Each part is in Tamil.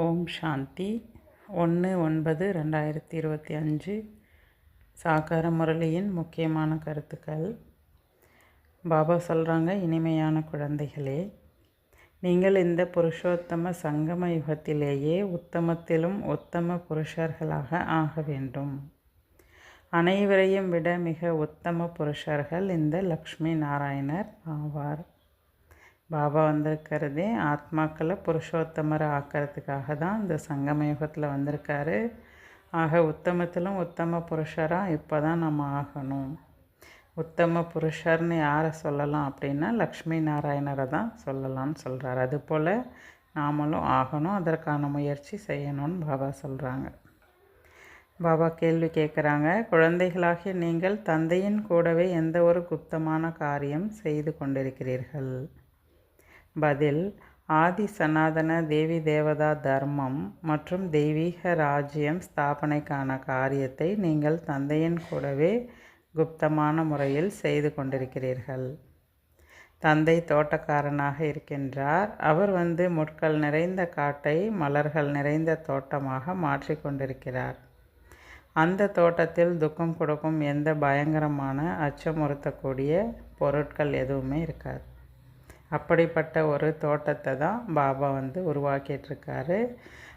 ஓம் சாந்தி. ஒன்று ஒன்பது ரெண்டாயிரத்தி இருபத்தி அஞ்சு. சாகார முரளியின் முக்கியமான கருத்துக்கள். பாபா சொல்கிறாங்க இனிமையான குழந்தைகளே நீங்கள் இந்த புருஷோத்தம சங்கம யுகத்திலேயே உத்தமத்திலும் உத்தம புருஷர்களாக ஆக வேண்டும். அனைவரையும் விட மிக உத்தம புருஷர்கள் இந்த லக்ஷ்மி நாராயணர் ஆவார். பாபா வந்திருக்கிறதே ஆத்மாக்களை புருஷோத்தமரை ஆக்கிறதுக்காக தான் இந்த சங்கம யுகத்தில் வந்திருக்காரு. ஆக உத்தமத்திலும் உத்தம புருஷராக இப்போ தான் நம்ம ஆகணும். உத்தம புருஷர்னு யாரை சொல்லலாம் அப்படின்னா லக்ஷ்மி நாராயணரை தான் சொல்லலாம்னு சொல்கிறார் அதுபோல் நாமளும் ஆகணும் அதற்கான முயற்சி செய்யணும்னு பாபா சொல்கிறாங்க பாபா கேள்வி கேட்குறாங்க குழந்தைகளாகிய நீங்கள் தந்தையின் கூடவே எந்த ஒரு குப்தமான காரியம் செய்து கொண்டிருக்கிறீர்கள்? பதில் ஆதி சனாதன தேவி தேவதா தர்மம் மற்றும் தெய்வீக ராஜ்யம் ஸ்தாபனைக்கான காரியத்தை நீங்கள் தந்தையின் கூடவே குப்தமான முறையில் செய்து கொண்டிருக்கிறீர்கள். தந்தை தோட்டக்காரனாக இருக்கின்றார். அவர் வந்து முட்கள் நிறைந்த காட்டை மலர்கள் நிறைந்த தோட்டமாக மாற்றி கொண்டிருக்கிறார். அந்த தோட்டத்தில் துக்கம் கொடுக்கும் எந்த பயங்கரமான அச்சமுறுத்தக்கூடிய பொருட்கள் எதுவுமே இருக்காது. அப்படிப்பட்ட ஒரு தோட்டத்தை தான் பாபா வந்து உருவாக்கிட்டுருக்காரு.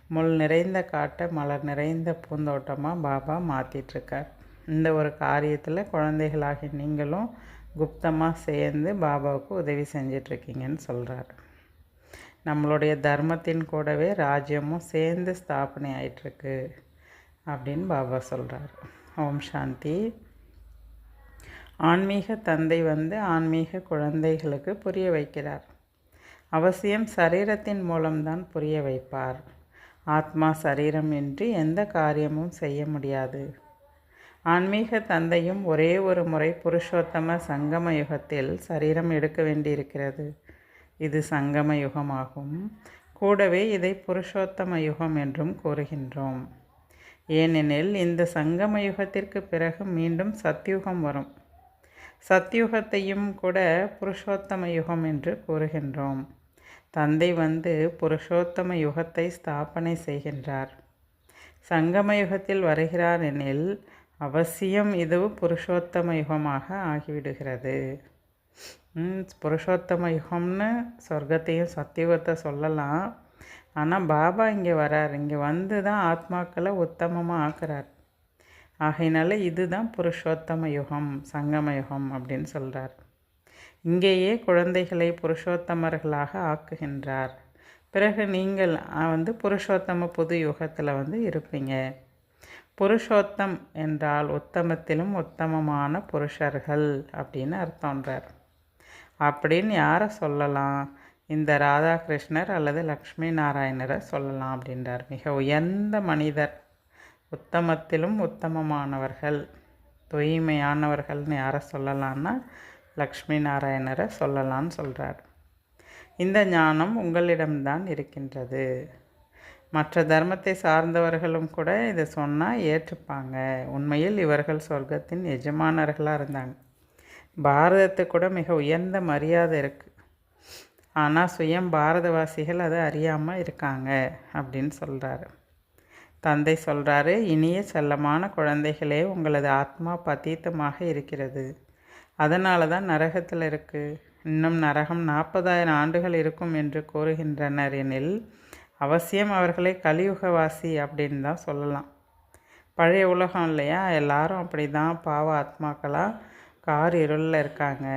முள் நிறைந்த காட்டை மலர் நிறைந்த பூந்தோட்டமாக பாபா மாற்றிட்டுருக்கார் இந்த ஒரு காரியத்தில் குழந்தைகளாகி நீங்களும் குப்தமாக சேர்ந்து பாபாவுக்கு உதவி செஞ்சிட்ருக்கீங்கன்னு சொல்கிறார் நம்மளுடைய தர்மத்தின் கூடவே ராஜ்யமும் சேர்ந்து ஸ்தாபனை ஆயிட்டுருக்கு அப்படின்னு பாபா சொல்கிறார் ஓம் சாந்தி. ஆன்மீக தந்தை வந்து ஆன்மீக குழந்தைகளுக்கு புரிய வைக்கிறார். அவசியம் சரீரத்தின் மூலம்தான் புரிய வைப்பார். ஆத்மா சரீரம் இன்றி எந்த காரியமும் செய்ய முடியாது. ஆன்மீக தந்தையும் ஒரே ஒரு முறை புருஷோத்தம சங்கம யுகத்தில் சரீரம் எடுக்க வேண்டியிருக்கிறது. இது சங்கம யுகமாகும். கூடவே இதை புருஷோத்தம யுகம் என்றும் கூறுகின்றோம். ஏனெனில் இந்த சங்கம யுகத்திற்கு பிறகு மீண்டும் சத்யுகம் வரும். சத்யுகத்தையும் கூட புருஷோத்தம யுகம் என்று கூறுகின்றோம். தந்தை வந்து புருஷோத்தம யுகத்தை ஸ்தாபனை செய்கின்றார். சங்கம யுகத்தில் வருகிறார் எனில் அவசியம் இது புருஷோத்தம யுகமாக ஆகிவிடுகிறது. புருஷோத்தம யுகம்னு சொர்க்கத்தையும் சத்தியுகத்தை சொல்லலாம். ஆனால் பாபா இங்கே வரார். இங்கே வந்து தான் ஆத்மாக்களை உத்தமமாக ஆக்குறார். ஆகையினால இதுதான் புருஷோத்தம யுகம் சங்கம யுகம் அப்படின்னு சொல்கிறார் இங்கேயே குழந்தைகளை புருஷோத்தமர்களாக ஆக்குகின்றார். பிறகு நீங்கள் வந்து புருஷோத்தம புது யுகத்தில் வந்து இருப்பீங்க. புருஷோத்தம் என்றால் உத்தமத்திலும் உத்தமமான புருஷர்கள் அப்படின்னு அர்த்தம்ன்றார். அப்படின்னு யாரை சொல்லலாம்? இந்த ராதாகிருஷ்ணர் அல்லது லக்ஷ்மி நாராயணரை சொல்லலாம் அப்படின்றார். மிக உயர்ந்த மனிதர். உத்தமத்திலும் உத்தமமானவர்கள். தூய்மையானவர்கள்னு யாரை சொல்லலான்னா லக்ஷ்மி நாராயணரை சொல்லலான்னு சொல்கிறார் இந்த ஞானம் உங்களிடம்தான் இருக்கின்றது. மற்ற தர்மத்தை சார்ந்தவர்களும் கூட இதை சொன்னால் ஏற்றுப்பாங்க. உண்மையில் இவர்கள் சொர்க்கத்தின் எஜமானர்களாக இருந்தாங்க. பாரதத்து கூட மிக உயர்ந்த மரியாதை இருக்குது ஆனால் சுயம் பாரதவாசிகள் அதை அறியாமல் இருக்காங்க அப்படின்னு சொல்கிறாரு தந்தை சொல்கிறாரு இனிய செல்லமான குழந்தைகளே உங்களது ஆத்மா பத்தீத்தமாக இருக்கிறது. அதனால தான் நரகத்தில் இருக்குது இன்னும் நரகம் நாற்பதாயிரம் ஆண்டுகள் இருக்கும் என்று கூறுகின்றனர் எனில் அவசியம் அவர்களை கலியுகவாசி அப்படின்னு தான் சொல்லலாம். பழைய உலகம் இல்லையா? எல்லாரும் அப்படி தான் பாவ ஆத்மாக்களாக கார் இருளில் இருக்காங்க.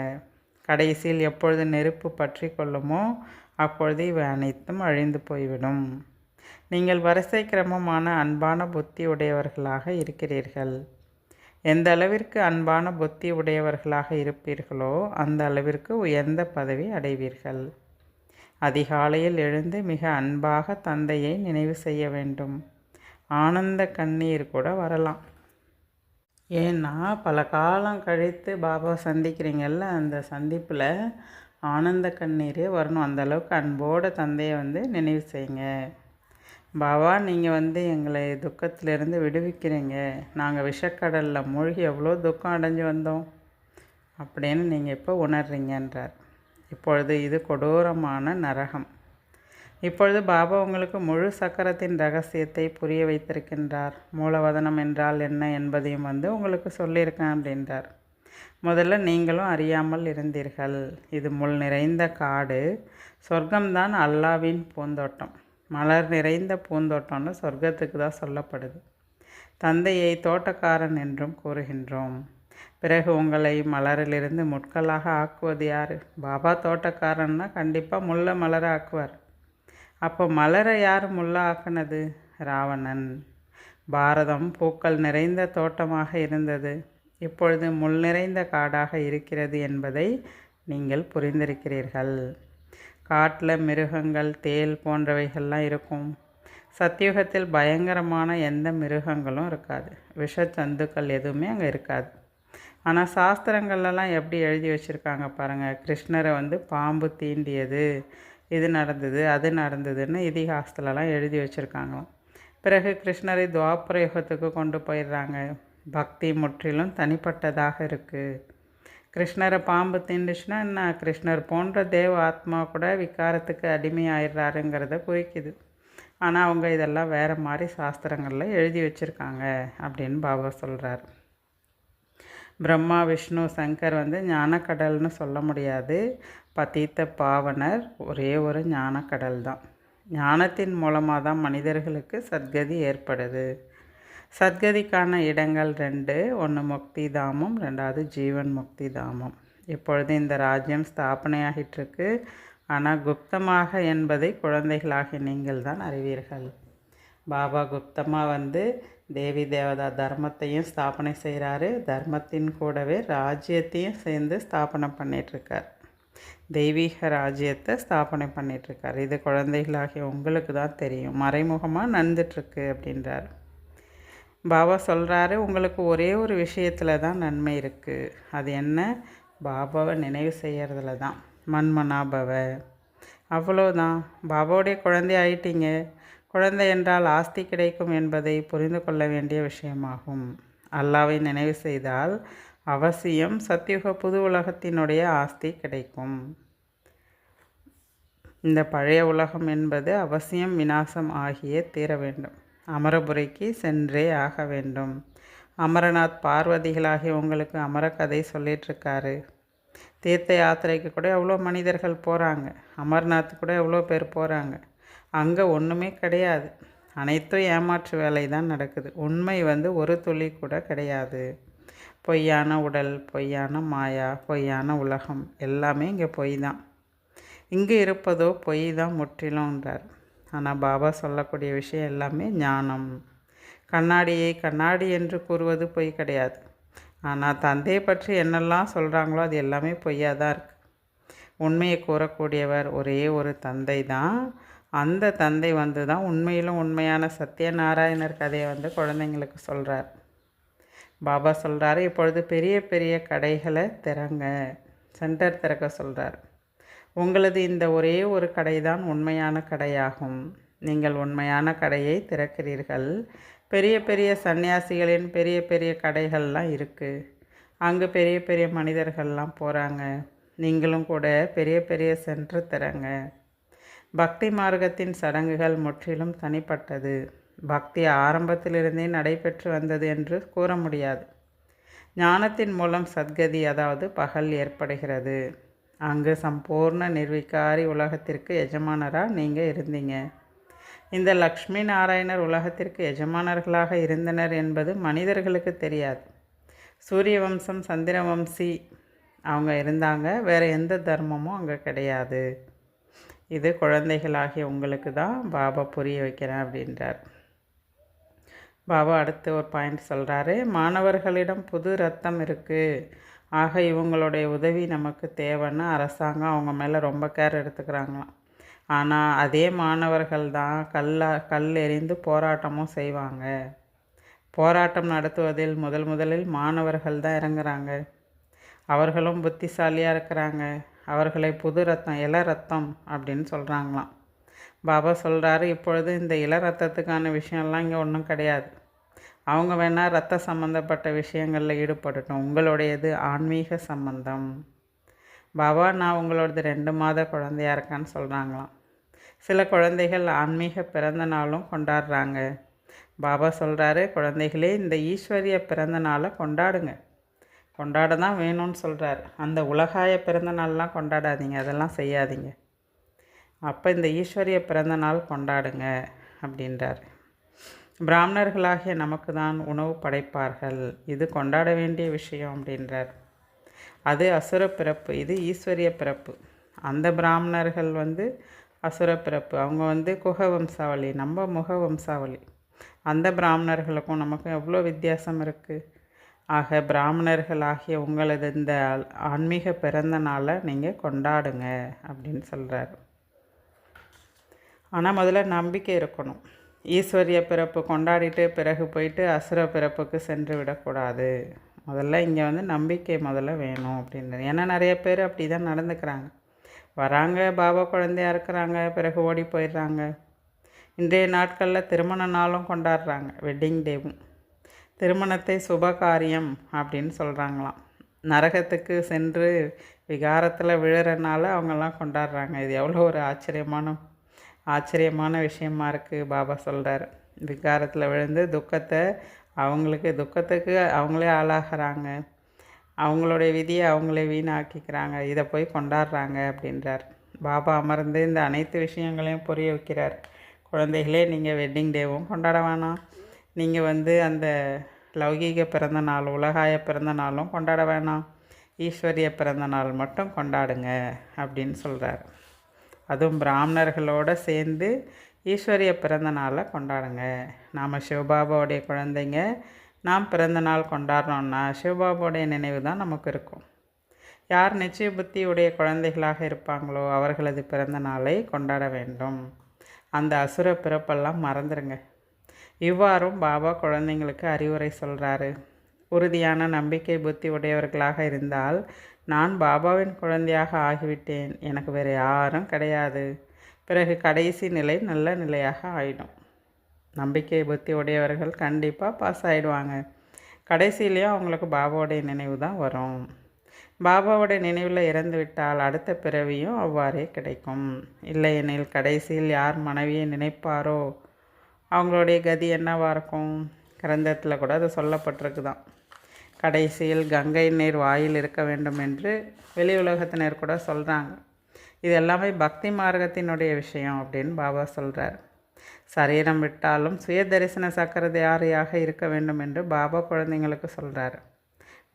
கடைசியில் எப்பொழுது நெருப்பு பற்றி கொள்ளுமோ அப்பொழுது இவை அனைத்தும் அழிந்து போய்விடும். நீங்கள் வரிசை கிரமமான அன்பான புத்தி உடையவர்களாக இருக்கிறீர்கள். எந்த அளவிற்கு அன்பான புத்தி உடையவர்களாக இருப்பீர்களோ அந்த அளவிற்கு உயர்ந்த பதவி அடைவீர்கள். அதிகாலையில் எழுந்து மிக அன்பாக தந்தையை நினைவு செய்ய வேண்டும். ஆனந்த கண்ணீர் கூட வரலாம். ஏன்னா பல காலம் கழித்து பாபாவை சந்திக்கிறீங்கல்ல அந்த சந்திப்பில் ஆனந்த கண்ணீரே வரணும். அந்தளவுக்கு அன்போட தந்தையை வந்து நினைவு செய்யுங்க. பாபா நீங்கள் வந்து எங்களை துக்கத்திலிருந்து விடுவிக்கிறீங்க. நாங்கள் விஷக்கடலில் மூழ்கி எவ்வளோ துக்கம் அடைஞ்சு வந்தோம். அப்படின்னு நீங்கள் இப்போ உணர்றீங்கன்றார். இப்பொழுது இது கொடூரமான நரகம். இப்பொழுது பாபா உங்களுக்கு முழு சக்கரத்தின் ரகசியத்தை புரிய வைத்திருக்கின்றார். மூலவதனம் என்றால் என்ன என்பதையும் வந்து உங்களுக்கு சொல்லியிருக்கேன் அப்படின்றார். முதல்ல நீங்களும் அறியாமல் இருந்தீர்கள். இது முள் நிறைந்த காடு. சொர்க்கம்தான் அல்லாவின் பூந்தோட்டம். மலர் நிறைந்த பூந்தோட்டம்னு சொர்க்கத்துக்கு தான் சொல்லப்படுது. தந்தையை தோட்டக்காரன் என்றும் கூறுகின்றோம். பிறகு உங்களை மலரிலிருந்து முட்களாக ஆக்குவது யார்? பாபா தோட்டக்காரன்னா கண்டிப்பாக முல்லை மலர ஆக்குவார். அப்போ மலரை யார் முல்லை ஆக்குனது? ராவணன். பாரதம் பூக்கள் நிறைந்த தோட்டமாக இருந்தது. இப்பொழுது முள் நிறைந்த காடாக இருக்கிறது என்பதை நீங்கள் புரிந்திருக்கிறீர்கள். காட்டில் மிருகங்கள் தேல் போன்றவைகள்லாம் இருக்கும். சத்தியுகத்தில் பயங்கரமான எந்த மிருகங்களும் இருக்காது. விஷச்சந்துக்கள் எதுவுமே அங்கே இருக்காது. ஆனால் சாஸ்திரங்கள்லாம் எப்படி எழுதி வச்சுருக்காங்க பாருங்கள் கிருஷ்ணரை வந்து பாம்பு தீண்டியது இது நடந்தது அது நடந்ததுன்னு இதிகாசத்துலலாம் எழுதி வச்சுருக்காங்களாம். பிறகு கிருஷ்ணரை துவாபர யுகத்துக்கு கொண்டு போயிடுறாங்க. பக்தி முற்றிலும் தனிப்பட்டதாக இருக்குது கிருஷ்ணரை பாம்பு தின்றுச்சுன்னா என்ன? கிருஷ்ணர் போன்ற தேவ ஆத்மா கூட விகாரத்துக்கு அடிமையாயிடுறாருங்கிறத குறிக்குது. ஆனால் அவங்க இதெல்லாம் வேறு மாதிரி சாஸ்திரங்களில் எழுதி வச்சுருக்காங்க அப்படின்னு பாபா சொல்கிறார் பிரம்மா விஷ்ணு சங்கர் வந்து ஞானக்கடல்னு சொல்ல முடியாது. பதீத்த பாவனர் ஒரே ஒரு ஞானக்கடல் தான். ஞானத்தின் மூலமாக தான் மனிதர்களுக்கு சத்கதி ஏற்படுது. சத்கதிக்கான இடங்கள் ரெண்டு. ஒன்று முக்தி தாமம் ரெண்டாவது ஜீவன் முக்தி தாமம் இப்பொழுது இந்த ராஜ்யம் ஸ்தாபனையாகிட்டிருக்கு. ஆனால் குப்தமாக என்பதை குழந்தைகளாகி நீங்கள் தான் அறிவீர்கள். பாபா குப்தமாக வந்து தேவி தேவதா தர்மத்தையும் ஸ்தாபனை செய்கிறாரு தர்மத்தின் கூடவே ராஜ்யத்தையும் சேர்ந்து ஸ்தாபனை பண்ணிகிட்ருக்கார் தெய்வீக ராஜ்யத்தை ஸ்தாபனை பண்ணிகிட்ருக்கார் இது குழந்தைகளாகிய உங்களுக்கு தான் தெரியும். மறைமுகமாக நடந்துட்டுருக்கு அப்படின்றார். பாபா சொல்கிறாரு உங்களுக்கு ஒரே ஒரு விஷயத்தில் தான் நன்மை இருக்குது அது என்ன? பாபாவை நினைவு செய்கிறதுல தான். மண்மனாபவ அவ்வளோதான் பாபாவுடைய குழந்தை ஆயிட்டீங்க. குழந்தை என்றால் ஆஸ்தி கிடைக்கும் என்பதை புரிந்து கொள்ள வேண்டிய விஷயமாகும். அல்லாவை நினைவு செய்தால் அவசியம் சத்தியுக புது உலகத்தினுடைய ஆஸ்தி கிடைக்கும். இந்த பழைய உலகம் என்பது அவசியம் விநாசம் ஆகியே தீர வேண்டும். அமரபுரைக்கு சென்றே ஆக வேண்டும். அமரநாத் பார்வதிகளாகிய உங்களுக்கு அமரக்கதை சொல்லிகிட்ருக்காரு தீர்த்த யாத்திரைக்கு கூட எவ்வளோ மனிதர்கள் போகிறாங்க அமர்நாத் கூட எவ்வளோ பேர் போகிறாங்க அங்கே ஒன்றுமே கிடையாது. அனைத்தும் ஏமாற்று வேலை தான் நடக்குது. உண்மை வந்து ஒரு துளி கூட கிடையாது. பொய்யான உடல் பொய்யான மாயா பொய்யான உலகம் எல்லாமே இங்கே பொய் தான். இங்கே இருப்பதோ பொய் தான் முற்றிலும்ன்றார். ஆனால் பாபா சொல்லக்கூடிய விஷயம் எல்லாமே ஞானம். கண்ணாடியை கண்ணாடி என்று கூறுவது பொய் கிடையாது. ஆனால் தந்தையை பற்றி என்னெல்லாம் சொல்கிறாங்களோ அது எல்லாமே பொய்யாக தான் இருக்குது உண்மையை கூறக்கூடியவர் ஒரே ஒரு தந்தை தான். அந்த தந்தை வந்து தான் உண்மையிலும் உண்மையான சத்யநாராயணர் கதையை வந்து குழந்தைங்களுக்கு சொல்கிறார் பாபா சொல்கிறாரு இப்பொழுது பெரிய பெரிய கடைகளை திறங்க. சென்டர் திறக்க சொல்கிறார் உங்களது இந்த ஒரே ஒரு கடை தான் உண்மையான கடையாகும். நீங்கள் உண்மையான கடையை திறக்கிறீர்கள். பெரிய பெரிய சன்னியாசிகளின் பெரிய பெரிய கடைகள்லாம் இருக்குது அங்கே பெரிய பெரிய மனிதர்கள்லாம் போகிறாங்க நீங்களும் கூட பெரிய பெரிய சென்று தரங்க பக்தி மார்க்கத்தின் சடங்குகள் முற்றிலும் தனிப்பட்டது. பக்தி ஆரம்பத்திலிருந்தே நடைபெற்று வந்தது என்று கூற முடியாது. ஞானத்தின் மூலம் சத்கதி அதாவது பகல் ஏற்படுகிறது. அங்கு சம்பூர்ண நிர்விகாரி உலகத்திற்கு எஜமானராக நீங்கள் இருந்தீங்க. இந்த லக்ஷ்மி நாராயணர் உலகத்திற்கு எஜமானர்களாக இருந்தனர் என்பது மனிதர்களுக்கு தெரியாது. சூரிய வம்சம் சந்திர வம்சி அவங்க இருந்தாங்க வேறு எந்த தர்மமும் அங்கே கிடையாது. இது குழந்தைகளாகிய உங்களுக்கு தான் பாபா புரிய வைக்கிறேன் அப்படின்றார். பாபா அடுத்து ஒரு பாயிண்ட் சொல்கிறாரு மாணவர்களிடம் புது ரத்தம் இருக்குது ஆக இவங்களுடைய உதவி நமக்கு தேவைன்னு அரசாங்கம் அவங்க மேலே ரொம்ப கேர் எடுத்துக்கிறாங்களாம். ஆனால் அதே மாணவர்கள் தான் கல்லா கல் எறிந்து போராட்டமும் செய்வாங்க. போராட்டம் நடத்துவதில் முதல் முதலில் மாணவர்கள் தான் இறங்குறாங்க. அவர்களும் புத்திசாலியாக இருக்கிறாங்க. அவர்களை புது ரத்தம் இள ரத்தம் அப்படின்னு சொல்கிறாங்களாம் பாபா சொல்கிறாரு இப்பொழுது இந்த இள ரத்தத்துக்கான விஷயம்லாம் இங்கே ஒன்றும் கிடையாது. அவங்க வேணால் ரத்த சம்மந்தப்பட்ட விஷயங்களில் ஈடுபடட்டும். உங்களுடையது ஆன்மீக சம்பந்தம். பாபா நான் உங்களோடது ரெண்டு மாத குழந்தையா இருக்கான்னு சொல்கிறாங்களாம் சில குழந்தைகள் ஆன்மீக பிறந்த நாளும் கொண்டாடுறாங்க. பாபா சொல்கிறாரு குழந்தைகளே இந்த ஈஸ்வரிய பிறந்த நாளை கொண்டாடுங்க. கொண்டாட தான் வேணும்னு சொல்கிறார் அந்த உலகாய பிறந்த நாள்லாம் கொண்டாடாதீங்க அதெல்லாம் செய்யாதீங்க. அப்போ இந்த ஈஸ்வரிய பிறந்த நாள் கொண்டாடுங்க அப்படின்றார். பிராமணர்களாகிய நமக்கு தான் உணவு படைப்பார்கள். இது கொண்டாட வேண்டிய விஷயம் அப்படின்றார். அது அசுர பிறப்பு. இது ஈஸ்வரிய பிறப்பு. அந்த பிராமணர்கள் வந்து அசுர பிறப்பு. அவங்க வந்து குக வம்சாவளி நம்ம முக வம்சாவளி அந்த பிராமணர்களுக்கும் நமக்கும் எவ்வளோ வித்தியாசம் இருக்குது ஆக பிராமணர்கள் ஆகிய உங்களது இந்த ஆன்மீக பிறந்த நாளை நீங்கள் கொண்டாடுங்க அப்படின்னு சொல்கிறாரு ஆனால் முதல்ல நம்பிக்கை இருக்கணும். ஈஸ்வரிய பிறப்பு கொண்டாடிட்டு பிறகு போயிட்டு அசுர பிறப்புக்கு சென்று விடக்கூடாது. முதல்ல இங்கே வந்து நம்பிக்கை முதல்ல வேணும் அப்படின்றது. ஏன்னா நிறைய பேர் அப்படி தான் நடந்துக்கிறாங்க. வராங்க பாபா குழந்தையாக இருக்கிறாங்க பிறகு ஓடி போயிடுறாங்க. இன்றைய நாட்களில் திருமண நாளும் கொண்டாடுறாங்க வெட்டிங் டேவும் திருமணத்தை சுபகாரியம் அப்படின்னு சொல்கிறாங்களாம் நரகத்துக்கு சென்று விகாரத்தில் விழுறனால அவங்கெல்லாம் கொண்டாடுறாங்க. இது எவ்வளோ ஒரு ஆச்சரியமான ஆச்சரியமான விஷயமா இருக்குது பாபா சொல்கிறார் விகாரத்தில் விழுந்து துக்கத்தை அவங்களுக்கு துக்கத்துக்கு அவங்களே ஆளாகிறாங்க. அவங்களுடைய விதியை அவங்களே வீணாக்கிக்கிறாங்க. இதை போய் கொண்டாடுறாங்க அப்படின்றார். பாபா அமர்ந்து இந்த அனைத்து விஷயங்களையும் புரிய வைக்கிறார். குழந்தைகளே நீங்கள் வெட்டிங் டேவும் கொண்டாட வேணாம். நீங்கள் வந்து அந்த லௌகீக பிறந்த நாள் உலகாய பிறந்த நாளும் கொண்டாட வேணாம். ஈஸ்வரிய பிறந்த நாள் மட்டும் கொண்டாடுங்க அப்படின்னு சொல்கிறார் அதுவும் பிராமணர்களோடு சேர்ந்து ஈஸ்வரிய பிறந்த நாளை கொண்டாடுங்க. நாம் சிவபாபாவுடைய குழந்தைங்க நாம் பிறந்த நாள் கொண்டாடுறோன்னா சிவபாபாவுடைய நினைவு தான் நமக்கு இருக்கும். யார் நிச்சய புத்தியுடைய குழந்தைகளாக இருப்பாங்களோ அவர்களது பிறந்த நாளை கொண்டாட வேண்டும். அந்த அசுர பிறப்பெல்லாம் மறந்துடுங்க இவ்வாறும் பாபா குழந்தைங்களுக்கு அறிவுரை சொல்கிறாரு உறுதியான நம்பிக்கை புத்தி உடையவர்களாக இருந்தால் நான் பாபாவின் குழந்தையாக ஆகிவிட்டேன். எனக்கு வேறு யாரும் கிடையாது. பிறகு கடைசி நிலை நல்ல நிலையாக ஆயிடும். நம்பிக்கை புத்தி உடையவர்கள் கண்டிப்பாக பாஸ் ஆகிடுவாங்க கடைசியிலையும் அவங்களுக்கு பாபாவுடைய நினைவு தான் வரும். பாபாவுடைய நினைவில் இறந்து விட்டால் அடுத்த பிறவியும் அவ்வாறே கிடைக்கும். இல்லையெனில் கடைசியில் யார் மனைவியை நினைப்பாரோ? அவங்களுடைய கதி என்னவாக இருக்கும்? கிரந்தத்தில் கூட அது சொல்லப்பட்டிருக்கு தான் கடைசியில் கங்கை நீர் வாயில் இருக்க வேண்டும் என்று வெளி உலகத்தினர் கூட சொல்கிறாங்க இது எல்லாமே பக்தி மார்க்கத்தினுடைய விஷயம் அப்படின்னு பாபா சொல்கிறார் சரீரம் விட்டாலும் சுய தரிசன சக்கரதாரியாக இருக்க வேண்டும் என்று பாபா குழந்தைங்களுக்கு சொல்கிறார்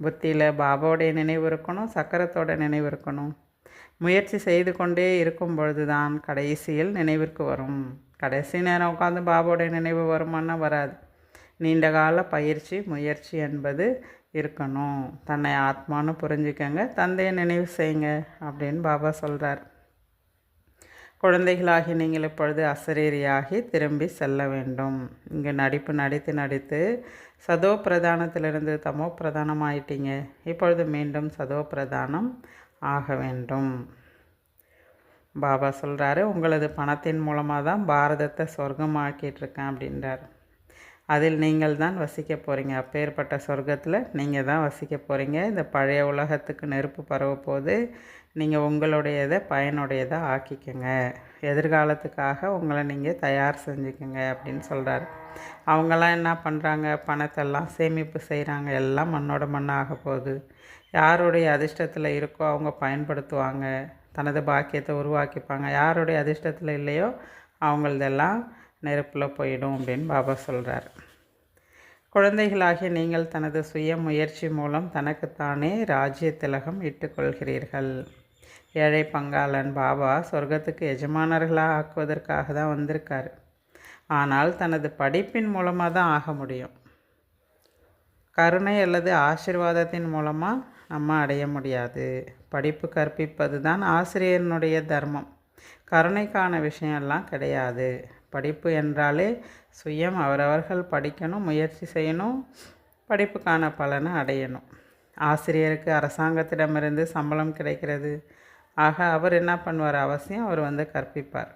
புத்தியில் பாபாவுடைய நினைவு இருக்கணும் சக்கரத்தோட நினைவு இருக்கணும். முயற்சி செய்து கொண்டே இருக்கும் பொழுது தான் கடைசியில் நினைவிற்கு வரும். கடைசி நேரம் உட்காந்து பாபாவுடைய நினைவு வருமானா வராது. நீண்ட கால பயிற்சி முயற்சி என்பது இருக்கணும். தன்னை ஆத்மானு புரிஞ்சுக்கங்க. தந்தையை நினைவு செய்யுங்க அப்படின்னு பாபா சொல்கிறார் குழந்தைகளாகி நீங்கள் இப்பொழுது அசரீரியாகி திரும்பி செல்ல வேண்டும். இங்கே நடிப்பு நடித்து நடித்து சதோ பிரதானத்திலிருந்து தமோ பிரதானம் ஆயிட்டீங்க இப்பொழுது மீண்டும் சதோ பிரதானம் ஆக வேண்டும். பாபா சொல்கிறாரு உங்களது பணத்தின் மூலமாக தான் பாரதத்தை சொர்க்கமாக்கிட்டு இருக்கேன் அப்படின்றார். அதில் நீங்கள் தான் வசிக்க போகிறீங்க அப்பேற்பட்ட சொர்க்கத்தில் நீங்கள் தான் வசிக்க போகிறீங்க இந்த பழைய உலகத்துக்கு நெருப்பு பரவ போது நீங்கள் உங்களுடையதை பயனுடையதை ஆக்கிக்கோங்க. எதிர்காலத்துக்காக உங்களை நீங்கள் தயார் செஞ்சுக்கோங்க அப்படின்னு சொல்கிறாரு அவங்கெல்லாம் என்ன பண்ணுறாங்க பணத்தெல்லாம் சேமிப்பு செய்கிறாங்க எல்லாம் மண்ணோட மண்ணாக போகுது. யாருடைய அதிர்ஷ்டத்தில் இருக்கோ அவங்க பயன்படுத்துவாங்க. தனது பாக்கியத்தை உருவாக்கிப்பாங்க. யாருடைய அதிர்ஷ்டத்தில் இல்லையோ அவங்களதெல்லாம் நெருப்பில் போயிடும் அப்படின்னு பாபா சொல்கிறார் குழந்தைகளாகிய நீங்கள் தனது சுய முயற்சி மூலம் தனக்குத்தானே ராஜ்ய திலகம் இட்டுக்கொள்கிறீர்கள். ஏழை பங்காளன் பாபா சொர்க்கத்துக்கு எஜமானர்களாக ஆக்குவதற்காக தான் வந்திருக்கார். ஆனால் தனது படிப்பின் மூலமாக தான் ஆக முடியும். கருணை அல்லது ஆசிர்வாதத்தின் மூலமாக நம்ம அடைய முடியாது. படிப்பு கற்பிப்பது தான் ஆசிரியனுடைய தர்மம். கருணைக்கான விஷயம்லாம் கிடையாது. படிப்பு என்றாலே சுயம் அவரவர்கள் படிக்கணும் முயற்சி செய்யணும் படிப்புக்கான பலனை அடையணும். ஆசிரியருக்கு அரசாங்கத்திடமிருந்து சம்பளம் கிடைக்கிறது. ஆக அவர் என்ன பண்ணுவார் அவசியம்? அவர் வந்து கற்பிப்பார்.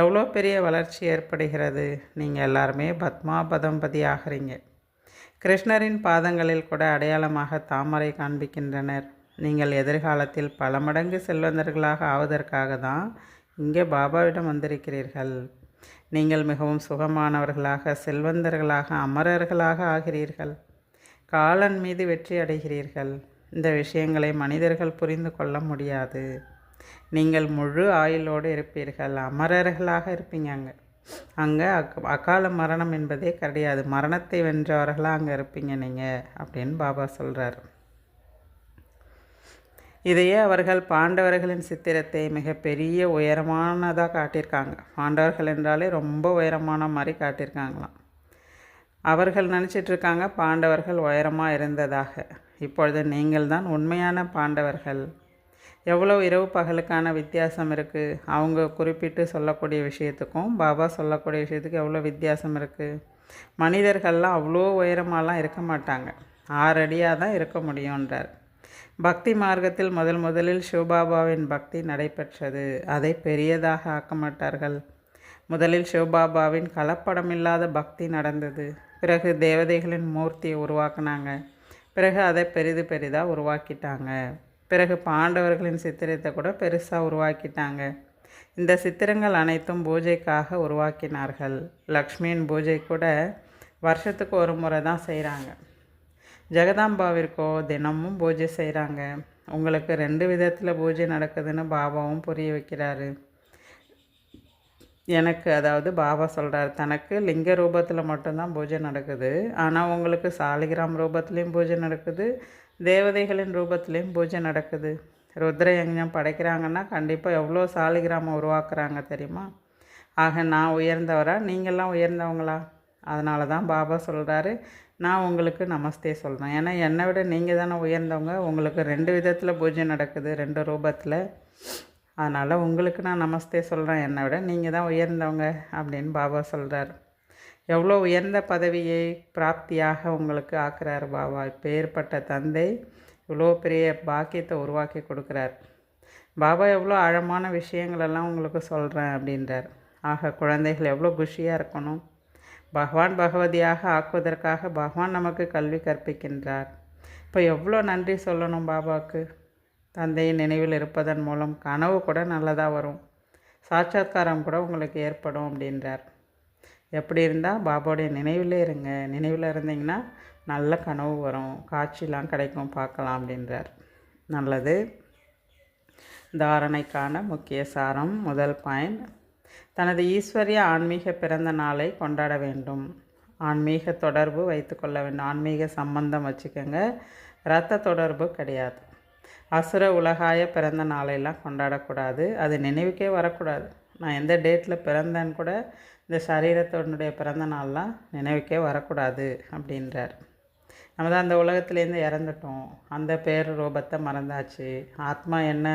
எவ்வளோ பெரிய வளர்ச்சி ஏற்படுகிறது? நீங்கள் எல்லாருமே பத்மாபதம்பதி ஆகிறீங்க. கிருஷ்ணரின் பாதங்களில் கூட அடையாளமாக தாமரை காண்பிக்கின்றனர். நீங்கள் எதிர்காலத்தில் பல மடங்கு செல்வந்தர்களாக ஆவதற்காக தான் இங்கே பாபாவிடம் வந்திருக்கிறீர்கள். நீங்கள் மிகவும் சுகமானவர்களாக செல்வந்தர்களாக அமரர்களாக ஆகிறீர்கள். காலன் மீது வெற்றி அடைகிறீர்கள். இந்த விஷயங்களை மனிதர்கள் புரிந்து கொள்ள முடியாது. நீங்கள் முழு ஆயுளோடு இருப்பீர்கள். அமரர்களாக இருப்பீங்க அங்கே. அங்கே அக் அகால மரணம் என்பதே கிடையாது. மரணத்தை வென்றவர்களாக அங்கே இருப்பீங்க நீங்கள் அப்படின்னு பாபா சொல்கிறார் இதையே அவர்கள் பாண்டவர்களின் சித்திரத்தை மிகப்பெரிய உயரமானதாக காட்டியிருக்காங்க. பாண்டவர்கள் என்றாலே ரொம்ப உயரமான மாதிரி காட்டியிருக்காங்களாம். அவர்கள் நினச்சிட்ருக்காங்க பாண்டவர்கள் உயரமாக இருந்ததாக. இப்பொழுது நீங்கள் தான் உண்மையான பாண்டவர்கள். எவ்வளோ இரவு பகலுக்கான வித்தியாசம் இருக்குது அவங்க குறிப்பிட்டு சொல்லக்கூடிய விஷயத்துக்கும் பாபா சொல்லக்கூடிய விஷயத்துக்கு எவ்வளோ வித்தியாசம் இருக்குது மனிதர்கள்லாம் அவ்வளோ உயரமாலாம் இருக்க மாட்டாங்க. ஆறடியாக தான் இருக்க முடியுன்றார் பக்தி மார்க்கத்தில் முதல் முதலில் சிவபாபாவின் பக்தி நடைபெற்றது. அதை பெரியதாக ஆக்க மாட்டார்கள். முதலில் சிவபாபாவின் கலப்படமில்லாத பக்தி நடந்தது. பிறகு தேவதைகளின் மூர்த்தியை உருவாக்குனாங்க. பிறகு அதை பெரிது பெரிதாக உருவாக்கிட்டாங்க. பிறகு பாண்டவர்களின் சித்திரத்தை கூட பெருசாக உருவாக்கிட்டாங்க. இந்த சித்திரங்கள் அனைத்தும் பூஜைக்காக உருவாக்கினார்கள். லக்ஷ்மியின் பூஜை கூட வருஷத்துக்கு ஒரு முறை தான் செய்கிறாங்க ஜெகதாம்பாவிற்கோ தினமும் பூஜை செய்கிறாங்க உங்களுக்கு ரெண்டு விதத்தில் பூஜை நடக்குதுன்னு பாபாவும் புரிய வைக்கிறாரு. எனக்கு அதாவது பாபா சொல்கிறார் தனக்கு லிங்க ரூபத்தில் மட்டும்தான் பூஜை நடக்குது. ஆனால் உங்களுக்கு சாலிகிராம் ரூபத்துலேயும் பூஜை நடக்குது தேவதைகளின் ரூபத்துலேயும் பூஜை நடக்குது. ருத்ர யஜ்ஞம் படைக்கிறாங்கன்னா கண்டிப்பாக எவ்வளோ சாலிகிராமம் உருவாக்குறாங்க தெரியுமா? ஆக நான் உயர்ந்தவரா? நீங்கள்லாம் உயர்ந்தவங்களா? அதனால தான் பாபா சொல்கிறாரு நான் உங்களுக்கு நமஸ்தே சொல்கிறேன் ஏன்னா என்னை விட நீங்கள் தானே உயர்ந்தவங்க. உங்களுக்கு ரெண்டு விதத்தில் பூஜை நடக்குது ரெண்டு ரூபத்தில். அதனால் உங்களுக்கு நான் நமஸ்தே சொல்கிறேன் என்னை விட நீங்கள் தான் உயர்ந்தவங்க அப்படின்னு பாபா சொல்கிறார் எவ்வளோ உயர்ந்த பதவியை பிராப்தியாக உங்களுக்கு ஆக்குறார் பாபா. இப்போ ஏற்பட்ட தந்தை இவ்வளோ பெரிய பாக்கியத்தை உருவாக்கி கொடுக்குறார். பாபா எவ்வளோ ஆழமான விஷயங்களெல்லாம் உங்களுக்கு சொல்கிறேன் அப்படின்றார். ஆக குழந்தைகள் எவ்வளோ குஷியாக இருக்கணும். பகவான் பகவதியாக ஆக்குவதற்காக பகவான் நமக்கு கல்வி கற்பிக்கின்றார். இப்போ எவ்வளோ நன்றி சொல்லணும் பாபாவுக்கு? தந்தையின் நினைவில் இருப்பதன் மூலம் கனவு கூட நல்லதாக வரும். சாட்சாத்காரம் கூட உங்களுக்கு ஏற்படும் அப்படின்றார். எப்படி இருந்தால் பாபாவுடைய நினைவிலே இருங்க. நினைவில் இருந்தீங்கன்னா நல்ல கனவு வரும். காட்சிலாம் கிடைக்கும் பார்க்கலாம் அப்படின்றார். நல்லது. தாரணைக்கான முக்கிய சாரம் முதல் பாயிண்ட். தனது ஈஸ்வரிய ஆன்மீக பிறந்த நாளை கொண்டாட வேண்டும். ஆன்மீக தொடர்பு வைத்துக்கொள்ள வேண்டும். ஆன்மீக சம்பந்தம் வச்சுக்கோங்க. இரத்த தொடர்பு கிடையாது. அசுர உலகாய பிறந்த நாளையெல்லாம் கொண்டாடக்கூடாது. அது நினைவுக்கே வரக்கூடாது. நான் எந்த டேட்டில் பிறந்தேன்னு கூட இந்த சரீரத்தினுடைய பிறந்த நாள்லாம் நினைவுக்கே வரக்கூடாது அப்படின்றார். நம்ம தான் அந்த உலகத்துலேருந்து இறந்துட்டோம். அந்த பேர் ரூபத்தை மறந்தாச்சு. ஆத்மா என்ன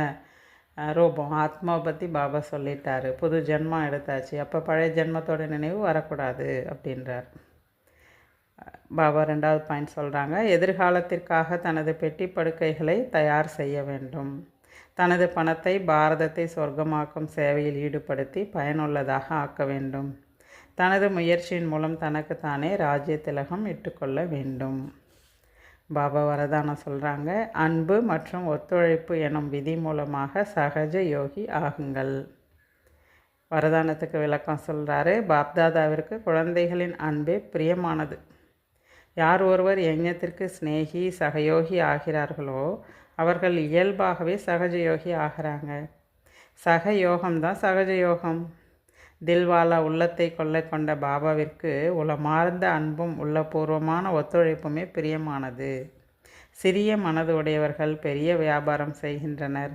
ரூபம் ஆத்மாவை பற்றி பாபா சொல்லிட்டாரு. புது ஜென்மம் எடுத்தாச்சு. அப்போ பழைய ஜென்மத்தோட நினைவு வரக்கூடாது அப்படின்றார். பாபா ரெண்டாவது பாயிண்ட் சொல்கிறாங்க எதிர்காலத்திற்காக தனது பெட்டி படுக்கைகளை தயார் செய்ய வேண்டும். தனது பணத்தை பாரதத்தை சொர்க்கமாக்கும் சேவையில் ஈடுபடுத்தி பயனுள்ளதாக ஆக்க வேண்டும். தனது முயற்சியின் மூலம் தனக்கு தானே ராஜ்ய திலகம் இட்டுக்கொள்ள வேண்டும். பாபா வரதானம் சொல்கிறாங்க அன்பு மற்றும் ஒத்துழைப்பு எனும் விதி மூலமாக சகஜ யோகி ஆகுங்கள். வரதானத்துக்கு விளக்கம் சொல்கிறாரு பாப்தாதாவிற்கு குழந்தைகளின் அன்பே பிரியமானது. யார் ஒருவர் யஜ்ஞத்திற்கு ஸ்னேகி சகயோகி ஆகிறார்களோ அவர்கள் இயல்பாகவே சகஜயோகி ஆகிறாங்க. சக யோகம்தான் சகஜ யோகம். தில்வாலா உள்ளத்தை கொள்ளை கொண்ட பாபாவிற்கு உளமார்ந்த அன்பும் உள்ளபூர்வமான ஒத்துழைப்புமே பிரியமானது. சிறிய மனது உடையவர்கள் பெரிய வியாபாரம் செய்கின்றனர்.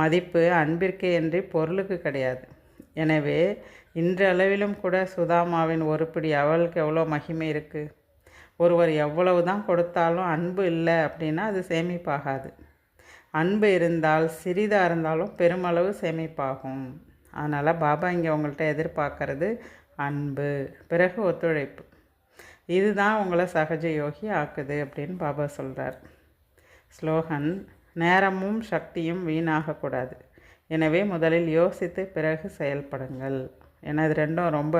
மதிப்பு அன்பிற்கே என்று பொருளுக்கு கிடையாது. எனவே இன்றளவிலும் கூட சுதாமாவின் ஒருபிடி அவளுக்கு எவ்வளோ மகிமை இருக்குது ஒருவர் எவ்வளவு தான் கொடுத்தாலும் அன்பு இல்லை அப்படின்னா அது சேமிப்பாகாது. அன்பு இருந்தால் சிறிதாக இருந்தாலும் பெருமளவு சேமிப்பாகும். அதனால் பாபா இங்கே உங்கள்கிட்ட எதிர்பார்க்கறது அன்பு பிறகு ஒத்துழைப்பு. இதுதான் உங்களை சகஜ யோகி ஆக்குது அப்படின்னு பாபா சொல்கிறார் ஸ்லோகன் நேரமும் சக்தியும் வீணாகக்கூடாது. எனவே முதலில் யோசித்து பிறகு செயல்படுங்கள். ஏன்னா இது ரெண்டும் ரொம்ப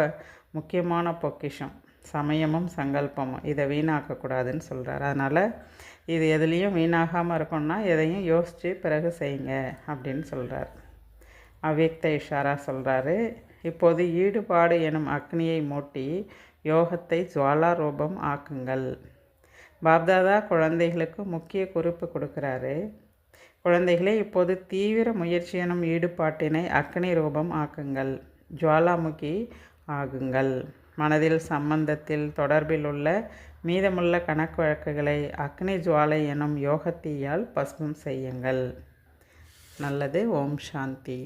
முக்கியமான பொக்கிஷம். சமயமும் சங்கல்பமும். இதை வீணாக்கக்கூடாதுன்னு சொல்கிறார் அதனால் இது எதுலேயும் வீணாகாமல் இருக்கணும்னா எதையும் யோசித்து பிறகு செய்யுங்க அப்படின்னு சொல்கிறார் அவ்யக்த இஷாரா சொல்கிறாரு இப்போது ஈடுபாடு எனும் அக்னியை மூட்டி யோகத்தை ஜுவாலா ரூபம் ஆக்குங்கள். பாப்தாதா குழந்தைகளுக்கு முக்கிய குறிப்பு கொடுக்குறாரு. குழந்தைகளே இப்போது தீவிர முயற்சி எனும் ஈடுபாட்டினை அக்னி ரூபம் ஆக்குங்கள். ஜுவாலாமுகி ஆகுங்கள். மனதில் சம்பந்தத்தில் தொடர்பில் உள்ள மீதமுள்ள கணக்கு வழக்குகளை அக்னி ஜுவாலை எனும் யோகத்தீயால் பஸ்மம் செய்யுங்கள். நல்லது. ஓம் சாந்தி.